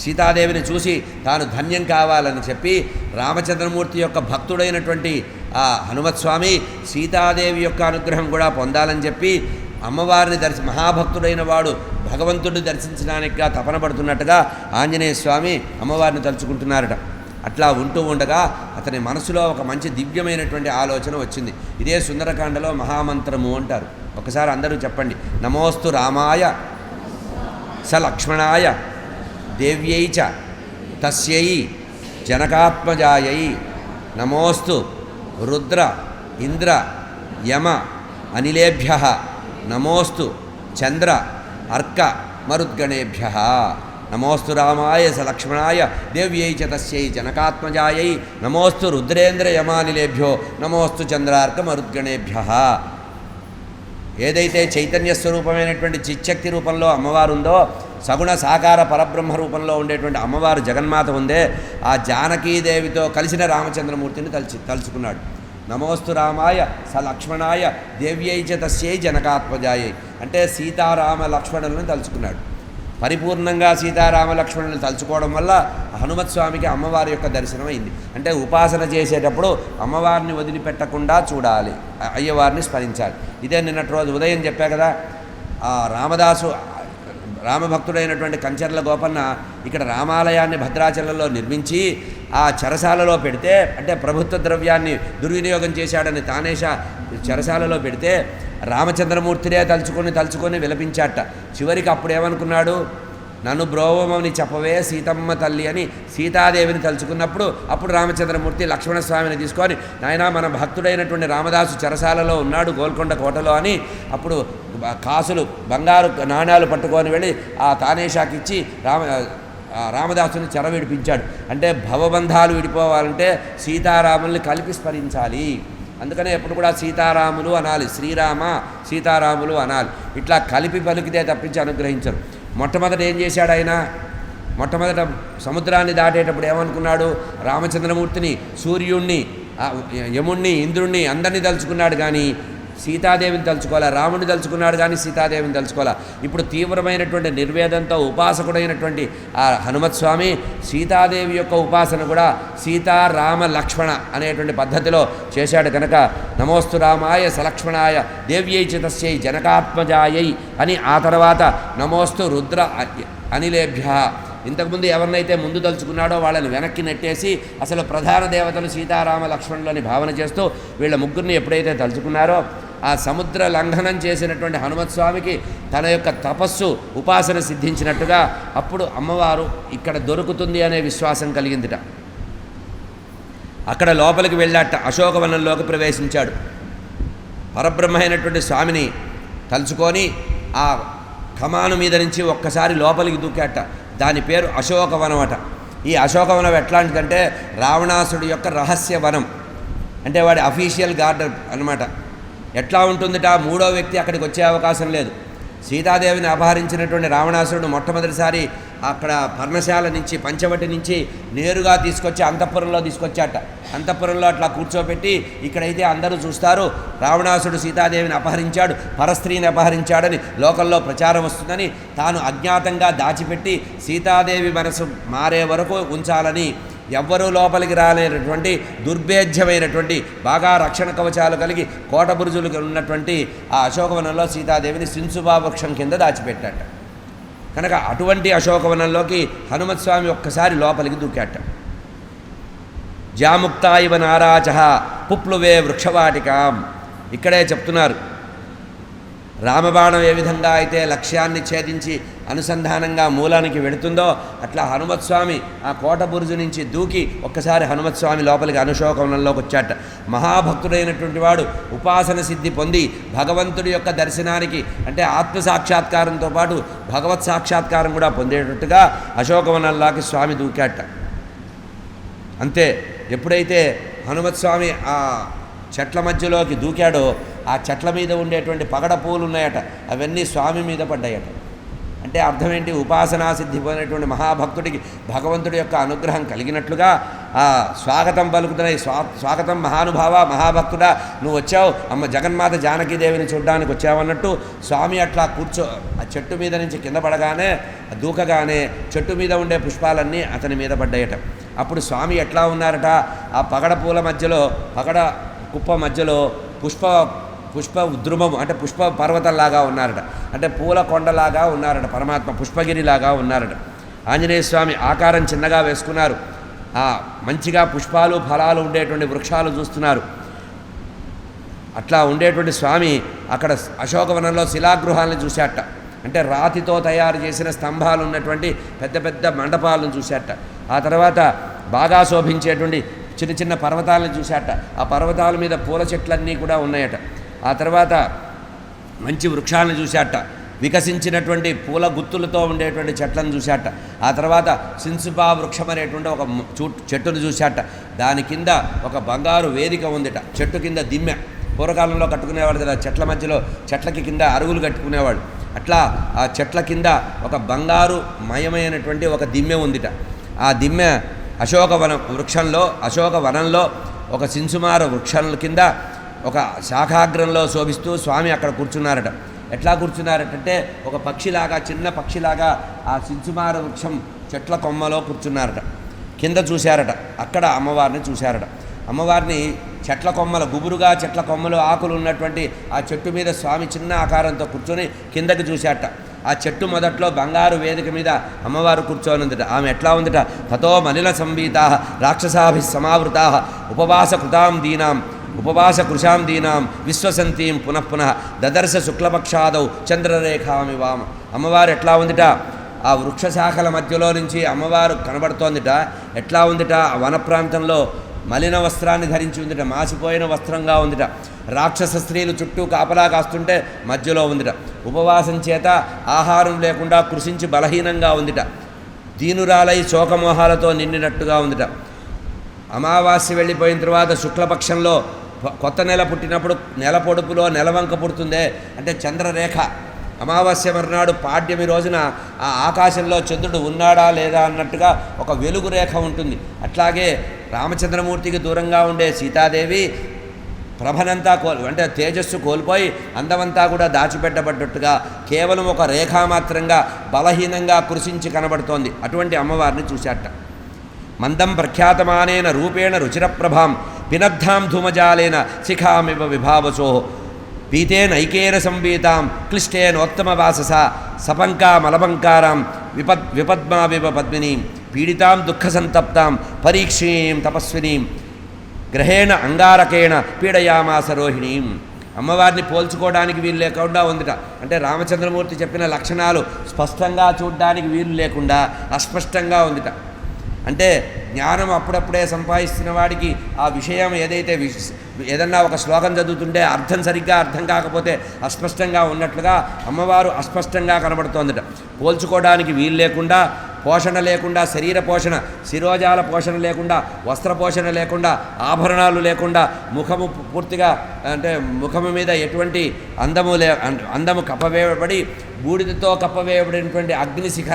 సీతాదేవిని చూసి తాను ధన్యం కావాలని చెప్పి రామచంద్రమూర్తి యొక్క భక్తుడైనటువంటి ఆ హనుమత్స్వామి సీతాదేవి యొక్క అనుగ్రహం కూడా పొందాలని చెప్పి అమ్మవారిని దర్శి మహాభక్తుడైన వాడు భగవంతుడిని దర్శించడానికిగా తపన పడుతున్నట్టుగా ఆంజనేయ స్వామి అమ్మవారిని తలుచుకుంటున్నారట. అట్లా ఉంటూ ఉండగా అతని మనసులో ఒక మంచి దివ్యమైనటువంటి ఆలోచన వచ్చింది. ఇదే సుందరకాండలో మహామంత్రము అంటారు. ఒకసారి అందరూ చెప్పండి. నమోస్తు రామాయ స లక్ష్మణాయ దేవ్యై చ తస్యై జనకాత్మజాయై నమోస్తు రుద్ర ఇంద్ర యమ అనిలేభ్య నమోస్తు చంద్ర అర్క మరుద్గణేభ్య నమోస్తు రామాయ స లక్ష్మణాయ దేవ్యై చ తస్యై జనకాత్మజాయై నమోస్తు రుద్రేంద్ర యమానిలేభ్యో నమోస్తు చంద్రార్క మరుద్గణేభ్య. ఏదైతే చైతన్య స్వరూపమైనటువంటి చిచ్చక్తి రూపంలో అమ్మవారుందో సగుణ సాకార పరబ్రహ్మ రూపంలో ఉండేటువంటి అమ్మవారు జగన్మాత ఉందే ఆ జానకీదేవితో కలిసిన రామచంద్రమూర్తిని తలుచి తలుచుకున్నాడు. నమోస్తు రామాయ స లక్ష్మణాయ దేవ్యై చ తస్యై జనకాత్మజాయై అంటే సీతారామ లక్ష్మణులను తలుచుకున్నాడు. పరిపూర్ణంగా సీతారామ లక్ష్మణులను తలుచుకోవడం వల్ల హనుమత్ స్వామికి అమ్మవారి యొక్క దర్శనం అయింది. అంటే ఉపాసన చేసేటప్పుడు అమ్మవారిని వదిలిపెట్టకుండా చూడాలి. అయ్యవారిని స్మరించాలి. ఇదే నిన్నటి రోజు ఉదయం చెప్పా కదా ఆ రామదాసు రామభక్తుడైనటువంటి కంచర్ల గోపన్న ఇక్కడ రామాలయాన్ని భద్రాచలంలో నిర్మించి ఆ చెరసాలలో పెడితే అంటే ప్రభుత్వ ద్రవ్యాన్ని దుర్వినియోగం చేశాడని తానేష చెరసాలలో పెడితే రామచంద్రమూర్తినే తలుచుకొని తలుచుకొని విలపించాట. చివరికి అప్పుడు ఏమనుకున్నాడు నన్ను బ్రోవమని చెప్పవే సీతమ్మ తల్లి అని సీతాదేవిని తలుచుకున్నప్పుడు అప్పుడు రామచంద్రమూర్తి లక్ష్మణస్వామిని తీసుకొని నాయన మన భక్తుడైనటువంటి రామదాసు చెరసాలలో ఉన్నాడు గోల్కొండ కోటలో అని అప్పుడు కాసులు బంగారు నాణ్యాలు పట్టుకొని వెళ్ళి ఆ తానేషాకి ఇచ్చి రామ రామదాసుని చెర విడిపించాడు. అంటే భవబంధాలు విడిపోవాలంటే సీతారాముల్ని కలిపి స్మరించాలి. అందుకనే ఎప్పుడు కూడా సీతారాములు అనాలి శ్రీరామ సీతారాములు అనాలి. ఇట్లా కలిపి పలికితే తప్పించి అనుగ్రహించరు. మొట్టమొదట ఏం చేశాడు ఆయన? మొట్టమొదట సముద్రాన్ని దాటేటప్పుడు ఏమనుకున్నాడు? రామచంద్రమూర్తిని సూర్యుణ్ణి యముణ్ణి ఇంద్రుణ్ణి అందరినీ తలుచుకున్నాడు కానీ సీతాదేవిని తలుచుకోవాలా? రాముడిని తలుచుకున్నాడు కానీ సీతాదేవిని తలుచుకోవాలా? ఇప్పుడు తీవ్రమైనటువంటి నిర్వేదంతో ఉపాసకుడైనటువంటి ఆ హనుమత్స్వామి సీతాదేవి యొక్క ఉపాసన కూడా సీతారామ లక్ష్మణ అనేటువంటి పద్ధతిలో చేశాడు కనుక నమోస్తు రామాయ సలక్ష్మణాయ దేవ్యై చితస్యై జనకాత్మజాయై అని ఆ తర్వాత నమోస్తు రుద్ర అనిలేభ్య. ఇంతకుముందు ఎవరినైతే ముందు తలుచుకున్నాడో వాళ్ళని వెనక్కి నెట్టేసి అసలు ప్రధాన దేవతలు సీతారామ లక్ష్మణులని భావన చేస్తూ వీళ్ళ ముగ్గురిని ఎప్పుడైతే తలుచుకున్నారో ఆ సముద్ర లంఘనం చేసినటువంటి హనుమత్ స్వామికి తన యొక్క తపస్సు ఉపాసన సిద్ధించినట్టుగా అప్పుడు అమ్మవారు ఇక్కడ దొరుకుతుంది అనే విశ్వాసం కలిగిందిట. అక్కడ లోపలికి వెళ్ళాట అశోకవనంలోకి ప్రవేశించాడు. పరబ్రహ్మ అయినటువంటి స్వామిని తలుచుకొని ఆ కమాను మీద నుంచి ఒక్కసారి లోపలికి దూకాట. దాని పేరు అశోకవనం అట. ఈ అశోకవనం ఎట్లాంటిదంటే రావణాసుడి యొక్క రహస్య వనం అంటే వాడి అఫీషియల్ గార్డెన్ అన్నమాట. ఎట్లా ఉంటుందిట? మూడో వ్యక్తి అక్కడికి వచ్చే అవకాశం లేదు. సీతాదేవిని అపహరించినటువంటి రావణాసురుడు మొట్టమొదటిసారి అక్కడ పర్ణశాల నుంచి పంచవటి నుంచి నేరుగా తీసుకొచ్చి అంతఃపురంలో తీసుకొచ్చాట. అంతఃపురంలో అట్లా కూర్చోబెట్టి ఇక్కడైతే అందరూ చూస్తారు రావణాసుడు సీతాదేవిని అపహరించాడు పరస్త్రీని అపహరించాడని లోకల్లో ప్రచారం వస్తుందని తాను అజ్ఞాతంగా దాచిపెట్టి సీతాదేవి మనసు మారే వరకు ఉంచాలని ఎవ్వరూ లోపలికి రాలేనటువంటి దుర్భేద్యమైనటువంటి బాగా రక్షణ కవచాలు కలిగి కోట బురుజులు ఉన్నటువంటి ఆ అశోకవనంలో సీతాదేవిని సింసుబా వృక్షం కింద దాచిపెట్టాట. కనుక అటువంటి అశోకవనంలోకి హనుమత్ స్వామి ఒక్కసారి లోపలికి దూకాట. జాముక్త ఇవ నారాచ పుప్లువే వృక్షవాటికాం. ఇక్కడే చెప్తున్నారు. రామబాణం ఏ విధంగా అయితే లక్ష్యాన్ని ఛేదించి అనుసంధానంగా మూలానికి వెడుతుందో అట్లా హనుమత్స్వామి ఆ కోట బురుజు నుంచి దూకి ఒక్కసారి హనుమత్ స్వామి లోపలికి అనుశోకవనంలోకి వచ్చాట. మహాభక్తుడైనటువంటి వాడు ఉపాసన సిద్ధి పొంది భగవంతుడి యొక్క దర్శనానికి అంటే ఆత్మ సాక్షాత్కారంతో పాటు భగవత్ సాక్షాత్కారం కూడా పొందేటట్టుగా అశోకవనంలోకి స్వామి దూకాట. అంతే ఎప్పుడైతే హనుమత్స్వామి ఆ చెట్ల మధ్యలోకి దూకాడో ఆ చెట్ల మీద ఉండేటువంటి పగడ పూలు ఉన్నాయట అవన్నీ స్వామి మీద పడ్డాయట. అంటే అర్థం ఏంటి ఉపాసనా సిద్ధి పొందినటువంటి మహాభక్తుడికి భగవంతుడి యొక్క అనుగ్రహం కలిగినట్లుగా ఆ స్వాగతం పలుకుతున్నాయి. స్వా స్వాగతం మహానుభావ మహాభక్తుడా నువ్వు వచ్చావు. అమ్మ జగన్మాత జానకీదేవిని చూడ్డానికి వచ్చావన్నట్టు స్వామి అట్లా కూర్చో ఆ చెట్టు మీద నుంచి కింద పడగానే దూకగానే చెట్టు మీద ఉండే పుష్పాలన్నీ అతని మీద పడ్డాయట. అప్పుడు స్వామి ఎట్లా ఉన్నారట? ఆ పగడ పూల మధ్యలో పగడ కుప్ప మధ్యలో పుష్ప పుష్ప ఉద్రుమము అంటే పుష్ప పర్వతంలాగా ఉన్నారట. అంటే పూల కొండలాగా ఉన్నారట పరమాత్మ పుష్పగిరిలాగా ఉన్నారట. ఆంజనేయ స్వామి ఆకారం చిన్నగా వేసుకున్నారు. ఆ మంచిగా పుష్పాలు ఫలాలు ఉండేటువంటి వృక్షాలు చూస్తున్నారు. అట్లా ఉండేటువంటి స్వామి అక్కడ అశోకవనంలో శిలాగృహాలను చూశాట అంటే రాతితో తయారు చేసిన స్తంభాలు ఉన్నటువంటి పెద్ద పెద్ద మండపాలను చూశాట ఆ తర్వాత బాగా శోభించేటువంటి చిన్న చిన్న పర్వతాలను చూశాట ఆ పర్వతాల మీద పూల చెట్లన్నీ కూడా ఉన్నాయట. ఆ తర్వాత మంచి వృక్షాలను చూశాట. వికసించినటువంటి పూల గుత్తులతో ఉండేటువంటి చెట్లను చూశాట. ఆ తర్వాత సిన్సుపా వృక్షం అనేటువంటి ఒక చూ చెట్టును చూశాట. దాని కింద ఒక బంగారు వేదిక ఉందిట. చెట్టు కింద దిమ్మె. పూర్వకాలంలో కట్టుకునేవాడు కదా చెట్ల మధ్యలో చెట్లకి కింద అరుగులు కట్టుకునేవాడు అట్లా ఆ చెట్ల కింద ఒక బంగారు మయమైనటువంటి ఒక దిమ్మె ఉందిట. ఆ దిమ్మె అశోకవనం వృక్షంలో అశోక వనంలో ఒక సింసుమార వృక్షం కింద ఒక శాఖాగ్రంలో శోభిస్తూ స్వామి అక్కడ కూర్చున్నారట. ఎట్లా కూర్చున్నారటంటే ఒక పక్షిలాగా చిన్న పక్షిలాగా ఆ సిద్ధుమార వృక్షం చెట్ల కొమ్మలో కూర్చున్నారట. కింద చూశారట. అక్కడ అమ్మవారిని చూశారట. అమ్మవారిని చెట్ల కొమ్మల గుబురుగా చెట్ల కొమ్మలు ఆకులు ఉన్నటువంటి ఆ చెట్టు మీద స్వామి చిన్న ఆకారంతో కూర్చొని కిందకి చూశాట ఆ చెట్టు మొదట్లో బంగారు వేదిక మీద అమ్మవారు కూర్చొని ఆమె ఎట్లా ఉందట? తతో మలిన సంవీతా రాక్షసాభి సమావృతా ఉపవాస కృతాం దీనాం ఉపవాస కృషాందీనాం విశ్వసంతీం పునఃపున దదర్శ శుక్లపక్షాదౌ చంద్రరేఖామి వామ అమ్మవారు ఎట్లా ఉందిట? ఆ వృక్షశాఖల మధ్యలో నుంచి అమ్మవారు కనబడుతోందిట. ఎట్లా ఉందిట? ఆ వన ప్రాంతంలో మలిన వస్త్రాన్ని ధరించి ఉందిట. మాసిపోయిన వస్త్రంగా ఉందిట. రాక్షస స్త్రీలు చుట్టూ కాపలా కాస్తుంటే మధ్యలో ఉందిట. ఉపవాసం చేత ఆహారం లేకుండా కృషించి బలహీనంగా ఉందిట. దీనురాలై శోకమోహాలతో నిండినట్టుగా ఉందిట. అమావాస్య వెళ్ళిపోయిన తర్వాత శుక్లపక్షంలో కొత్త నెల పుట్టినప్పుడు నెల పొడుపులో నెలవంక పుడుతుందే అంటే చంద్రరేఖ. అమావాస్య మర్నాడు పాడ్యమి రోజున ఆ ఆకాశంలో చంద్రుడు ఉన్నాడా లేదా అన్నట్టుగా ఒక వెలుగు రేఖ ఉంటుంది. అట్లాగే రామచంద్రమూర్తికి దూరంగా ఉండే సీతాదేవి ప్రభనంతా కోల్ అంటే తేజస్సు కోల్పోయి అందమంతా కూడా దాచిపెట్టబడ్డట్టుగా కేవలం ఒక రేఖామాత్రంగా బలహీనంగా కృషించి కనబడుతోంది. అటువంటి అమ్మవారిని చూశాట మందం ప్రఖ్యాతమానేన రూపేణ రుచిరప్రభాం పినద్ధాం ధూమజాలేన శిఖామివ విభావసో పీతేనైకేన సంవీతాం క్లిష్టేనోత్తమవాసస సపంకామలపంకారాం విపద్ విపద్మావివ పద్మినీం పీడితాం దుఃఖసంతప్తాం పరీక్షీం తపస్వినీం గ్రహేణ అంగారకేణ పీడయామాస రోహిణీం అమ్మవారిని పోల్చుకోవడానికి వీలు లేకుండా ఉందిట. అంటే రామచంద్రమూర్తి చెప్పిన లక్షణాలు స్పష్టంగా చూడడానికి వీలు లేకుండా అస్పష్టంగా ఉందిట. అంటే జ్ఞానం అప్పుడప్పుడే సంపాదిస్తున్న వాడికి ఆ విషయం ఏదైతే ఏదన్నా ఒక శ్లోకం చదువుతుంటే అర్థం సరిగ్గా అర్థం కాకపోతే అస్పష్టంగా ఉన్నట్లుగా అమ్మవారు అస్పష్టంగా కనబడుతోందట. పోల్చుకోవడానికి వీలు లేకుండా పోషణ లేకుండా శరీర పోషణ శిరోజాల పోషణ లేకుండా వస్త్ర పోషణ లేకుండా ఆభరణాలు లేకుండా ముఖము పూర్తిగా అంటే ముఖము మీద ఎటువంటి అందము లే అందము కప్పవేయబడి బూడిదతో కప్పవేయబడినటువంటి అగ్నిశిఖ